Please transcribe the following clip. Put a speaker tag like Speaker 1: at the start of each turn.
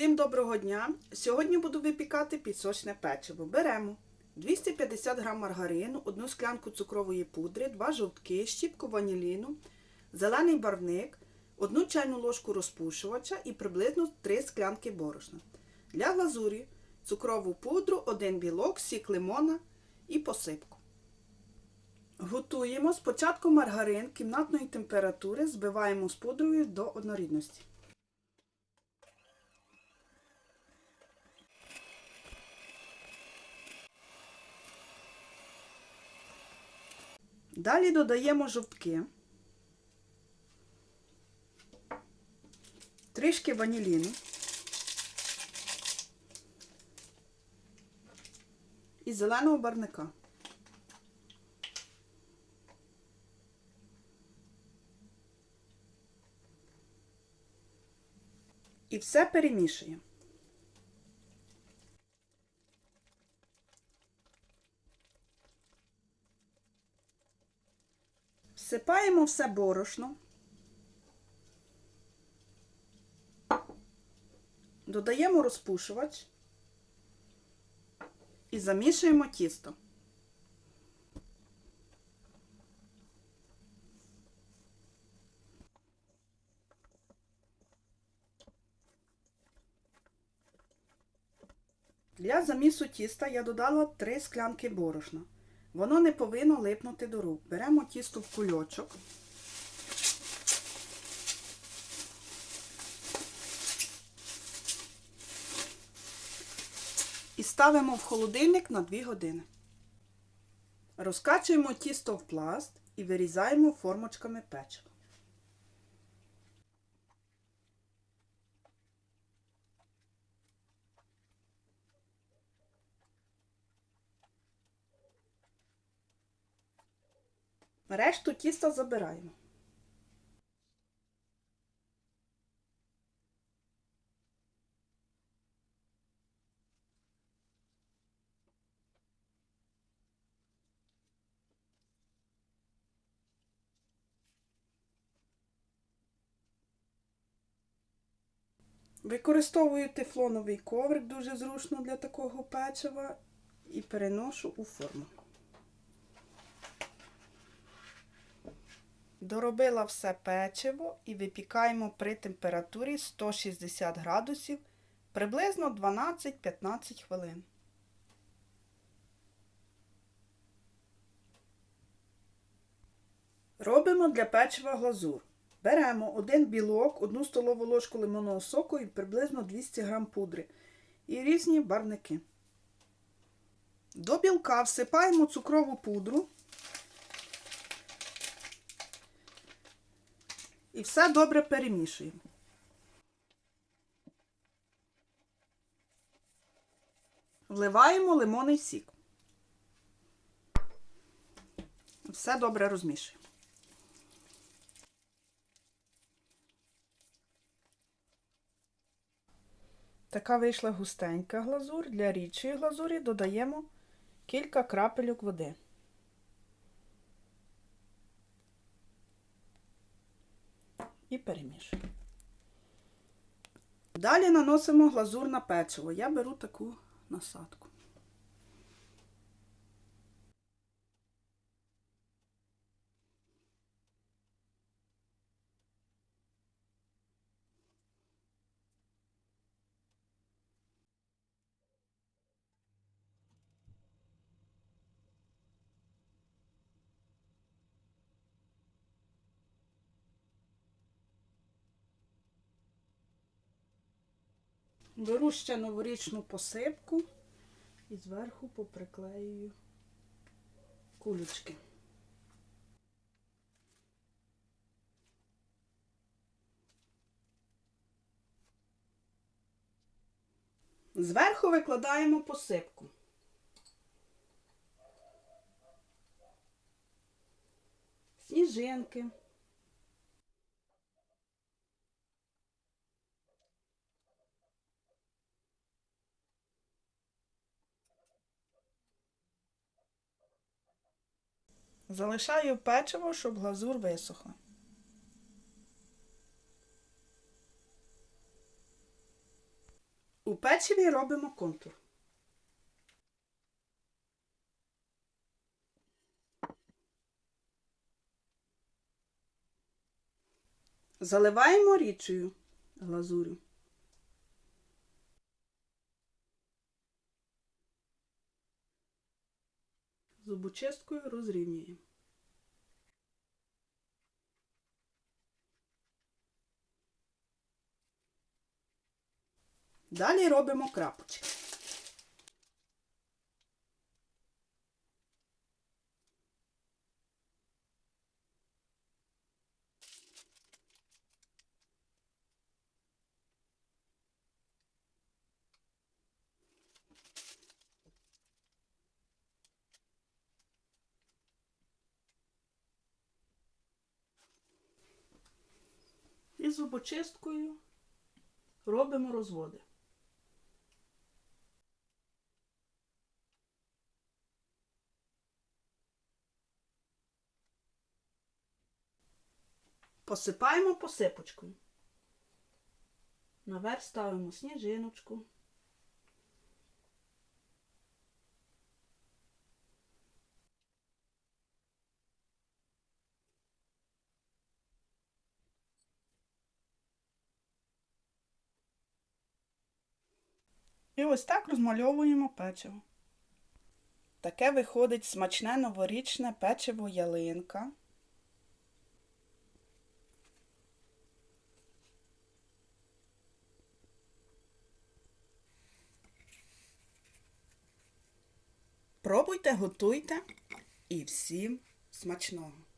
Speaker 1: Всім доброго дня! Сьогодні буду випікати пісочне печиво. Беремо 250 г маргарину, одну склянку цукрової пудри, 2 жовтки, щіпку ваніліну, зелений барвник, одну чайну ложку розпушувача і приблизно 3 склянки борошна. Для глазурі цукрову пудру, 1 білок, сік лимона і посипку. Готуємо спочатку маргарин кімнатної температури, збиваємо з пудрою до однорідності. Далі додаємо жовтки, трішки ваніліну і зеленого барника. І все перемішуємо. Всипаємо все борошно, додаємо розпушувач і замішуємо тісто. Для замісу тіста я додала 3 склянки борошна. Воно не повинно липнути до рук. Беремо тісто в кульочок. І ставимо в холодильник на 2 години. Розкачуємо тісто в пласт і вирізаємо формочками печива. Решту тіста забираємо. Використовую тефлоновий коврик, дуже зручно для такого печива, і переношу у форму. Доробила все печиво і випікаємо при температурі 160 градусів приблизно 12-15 хвилин. Робимо для печива глазур. Беремо один білок, одну столову ложку лимонного соку і приблизно 200 г пудри і різні барвники. До білка всипаємо цукрову пудру. І все добре перемішуємо. Вливаємо лимонний сік. Все добре розмішуємо. Така вийшла густенька глазур. Для рідшої глазурі додаємо кілька крапельок води. І перемішуємо. Далі наносимо глазур на печиво. Я беру таку насадку. Беру ще новорічну посипку і зверху поприклеюю кулечки. Зверху викладаємо посипку. Сніжинки. Залишаю печиво, щоб глазур висохла. У печиві робимо контур. Заливаємо річчю глазурю. Зубочисткою розрівнюємо. Далі робимо крапочки. І зубочисткою робимо розводи. Посипаємо посипочкою. Наверх ставимо сніжиночку. І ось так розмальовуємо печиво. Таке виходить смачне новорічне печиво ялинка. Пробуйте, готуйте і всім смачного!